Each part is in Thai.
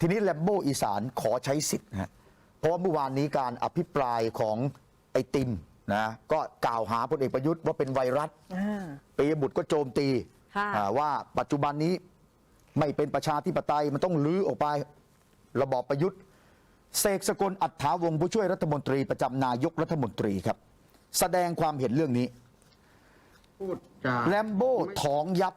ทีนี้แลมโบอีสานขอใช้สิทธิ์นะฮะเพราะว่าเมื่อวานนี้การอภิปรายของไอติมนะก็กล่าวหาพลเอกประยุทธ์ว่าเป็นไวรัสอ่า ปียบุตรก็โจมตีค่ะ อ่าว่าปัจจุบันนี้ไม่เป็นประชาธิปไตยมันต้องลื้อออกไประบอบประยุทธ์ เสกสกลอัฏฐาวงศ์ผู้ช่วยรัฐมนตรีประจำนายกรัฐมนตรีครับ แสดงความเห็นเรื่องนี้ พูดจาแลมโบ้ถองยับ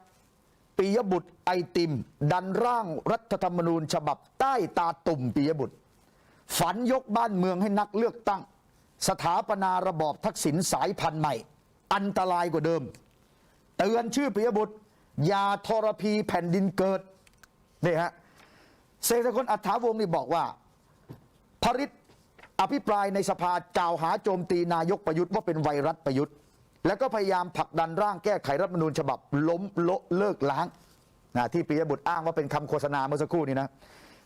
ปิยบุตรไอติม ดันร่างรัฐธรรมนูญ ฉบับใต้ตาตุ่มปิยบุตร ฝันยกบ้านเมืองให้นักเลือกตั้ง สถาปนาระบอบทักษิณสายพันธุ์ใหม่ อันตรายกว่าเดิม เตือนชื่อปิยบุตรอยาทรพีแผ่นดินเกิดนี่ฮะเศรษฐกลอัฐาวงศ์นี่บอกว่าพริตอภิปรายในสภากล่าวหาโจมตีนายกประยุทธ์ว่าเป็นไวรัสประยุทธ์ แล้วก็พยายามผลักดันร่างแก้ไขรัฐธรรมนูญฉบับล้มโละเลิกล้างนะที่ปิยบุตรอ้างว่าเป็นคำโฆษณาเมื่อสักครู่นี้นะ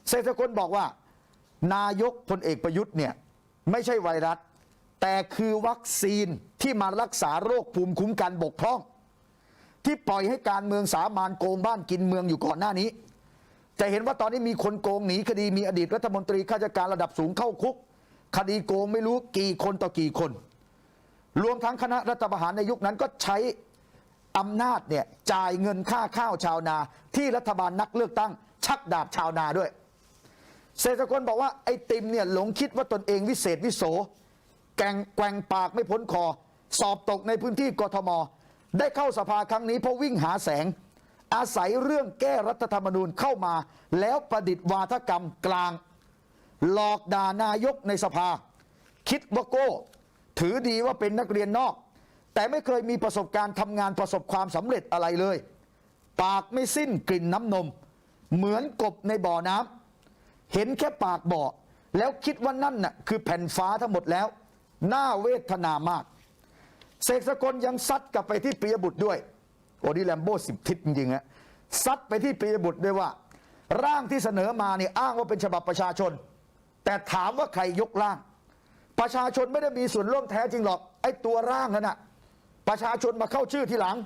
เศรษฐกลบอกว่า นายกพลเอกประยุทธ์เนี่ยไม่ใช่ไวรัส แต่คือวัคซีนที่มารักษาโรคภูมิคุ้มกันบกพร่อง ที่ปล่อยให้การเมืองสามานโกงบ้านกินเมืองอยู่ก่อนหน้านี้จะเห็นว่าตอนนี้มีคนโกงหนีคดีมีอดีตรัฐมนตรีข้าราชการระดับสูงเข้าคุก คดีโกงไม่รู้กี่คนต่อกี่คน รวมทั้งคณะรัฐประหารในยุคนั้นก็ใช้อำนาจเนี่ยจ่ายเงินค่าข้าวชาวนา ที่รัฐบาลนักเลือกตั้ง ชักดาบชาวนาด้วย เศรษฐกลบอกว่าไอ้ติมเนี่ยหลงคิดว่าตนเองวิเศษวิโส แกงแกงปากไม่พ้นคอ สอบตกในพื้นที่กทม ได้เข้าสภาครั้งนี้เพราะวิ่งหาแสง อาศัยเรื่องแก้รัฐธรรมนูญเข้ามา แล้วประดิษฐ์วาทกรรมกลาง หลอกด่านายกในสภา คิดว่าโก้ ถือดีว่าเป็นนักเรียนนอก แต่ไม่เคยมีประสบการณ์ทำงานประสบความสำเร็จอะไรเลย ปากไม่สิ้นกลิ่นน้ำนม เหมือนกบในบ่อน้ำเห็นแค่ปากบ่อ แล้วคิดว่านั่นน่ะคือแผ่นฟ้าทั้งหมดแล้วน่าเวทนามาก เสกสกลยังซัดกลับไปที่ปิยบุตรด้วยโอ้นี่แลมโบ้สิบทิศจริงๆฮะซัดไปที่ปิยบุตรด้วยว่า ร่างที่เสนอมาเนี่ยอ้างว่าเป็นฉบับประชาชน แต่ถามว่าใครยกร่าง ประชาชนไม่ได้มีส่วนร่วมแท้จริงหรอกไอ้ตัวร่างนั่นน่ะประชาชนมาเข้าชื่อทีหลัง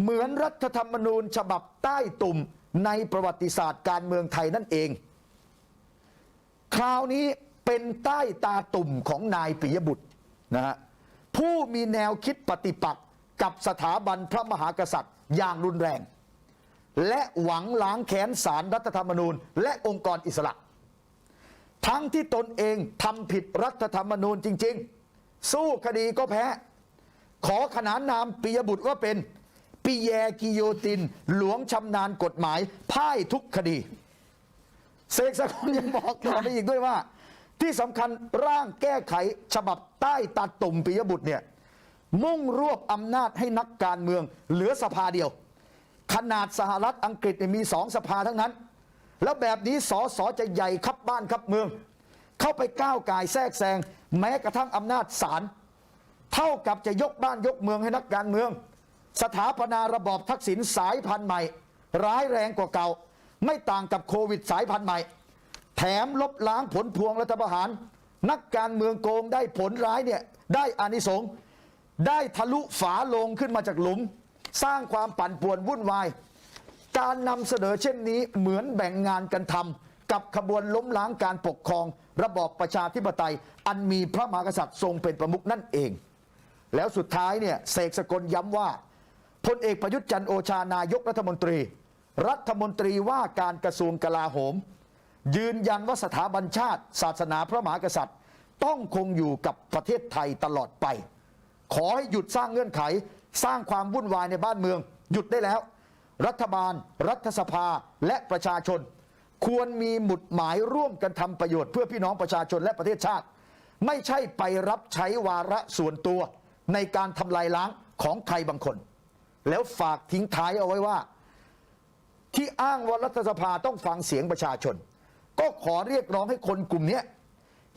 เหมือนรัฐธรรมนูญฉบับใต้ตุ่มในประวัติศาสตร์การเมืองไทยนั่นเอง คราวนี้เป็นใต้ตาตุ่มของนายปิยบุตรนะฮะผู้มีแนวคิดปฏิปักษ์กับสถาบันพระมหากษัตริย์อย่างรุนแรง และหวังล้างแค้นสารรัฐธรรมนูญ และองค์กรอิสระ ทั้งที่ตนเองทำผิดรัฐธรรมนูญจริง ๆ สู้คดีก็แพ้ ขอขนานนามปิยบุตรว่าเป็นปิแยกิโยติน หลวงชำนาญกฎหมายพ่ายทุกคดีเสกสกลยังบอกต่อไปอีกด้วยว่า ที่สำคัญร่างแก้ไขฉบับใต้ตัดตุ่มปิยบุตรเนี่ยมุ่งรวบอำนาจให้นักการเมือง เหลือสภาเดียว ขนาดสหรัฐอังกฤษมีสองสภาทั้งนั้น แล้วแบบนี้สอสอจะใหญ่ครับบ้านครับเมือง เข้าไปก้าวกายแทรกแซงแม้กระทั่งอำนาจศาลเท่ากับจะยกบ้านยกเมืองให้นักการเมือง สถาปนาระบอบทักษิณสายพันธุ์ใหม่ ร้ายแรงกว่าเก่า ไม่ต่างกับโควิดสายพันธุ์ใหม่ แถมลบล้างผลพวงรัฐประหาร นักการเมืองโกงได้ผลร้ายเนี่ยได้อานิสงส์ได้ทะลุฝาลงขึ้นมาจากหลุม สร้างความปั่นป่วนวุ่นวาย การนำเสนอเช่นนี้เหมือนแบ่งงานกันทำกับขบวนล้มล้างการปกครอง ระบอบประชาธิปไตย อันมีพระมหากษัตริย์ทรงเป็นประมุขนั่นเอง แล้วสุดท้ายเนี่ยเสกสกลย้ำว่าพลเอกประยุทธ์จันโอชานายกรัฐมนตรี รัฐมนตรีว่าการกระทรวงกลาโหม ยืนยันว่าสถาบันชาติ ศาสนาพระมหากษัตริย์ ต้องคงอยู่กับประเทศไทยตลอดไป ขอให้หยุดสร้างเงื่อนไข สร้างความวุ่นวายในบ้านเมือง หยุดได้แล้ว รัฐบาล รัฐสภาและประชาชน ควรมีหมุดหมายร่วมกันทำประโยชน์เพื่อพี่น้องประชาชนและประเทศชาติ ไม่ใช่ไปรับใช้วาระส่วนตัวในการทำลายล้างของใครบางคน แล้วฝากทิ้งท้ายเอาไว้ว่า ที่อ้างว่ารัฐสภาต้องฟังเสียงประชาชน ก็ขอเรียกร้องให้คนกลุ่มนี้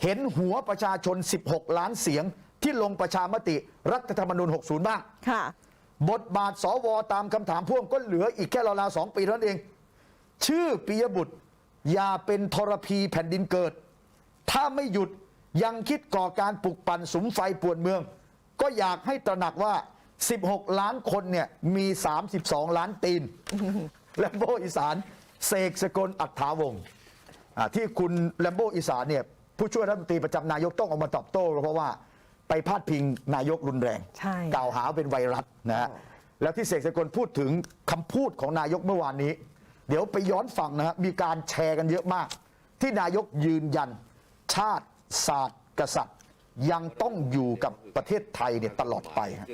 เห็นหัวประชาชน 16 ล้านเสียงที่ลงประชามติรัฐธรรมนูญ60 บ้างค่ะ บทบาทสวตามคำถามพ่วงก็เหลืออีกแค่ราวๆสองปีเท่านั้นเอง ชื่อปิยบุตร อย่าเป็นทรพีแผ่นดินเกิด ถ้าไม่หยุดยังคิดก่อการปลุกปั่นสมไฟป่วนเมือง ก็อยากให้ตระหนักว่า 16 ล้านคนเนี่ยมี 32 ล้านตีน และโบอีสานเสกสกลอัฏฐาวงศ์ที่คุณแลมโบอีสานเนี่ยผู้ช่วยรัฐมนตรีประจำนายกต้องออกมาตอบโต้เพราะว่า ไปพาดพิงนายกรุนแรง ใช่ กล่าวหาเป็นไวรัสนะฮะแล้วที่เสกสกลพูดถึงคำพูดของนายกเมื่อวานนี้ เดี๋ยวไปย้อนฟังนะฮะมีการแชร์กันเยอะมาก ที่นายกยืนยัน ชาติศาสตร์กษัตริย์ ยังต้องอยู่กับประเทศไทยเนี่ยตลอดไปฮะ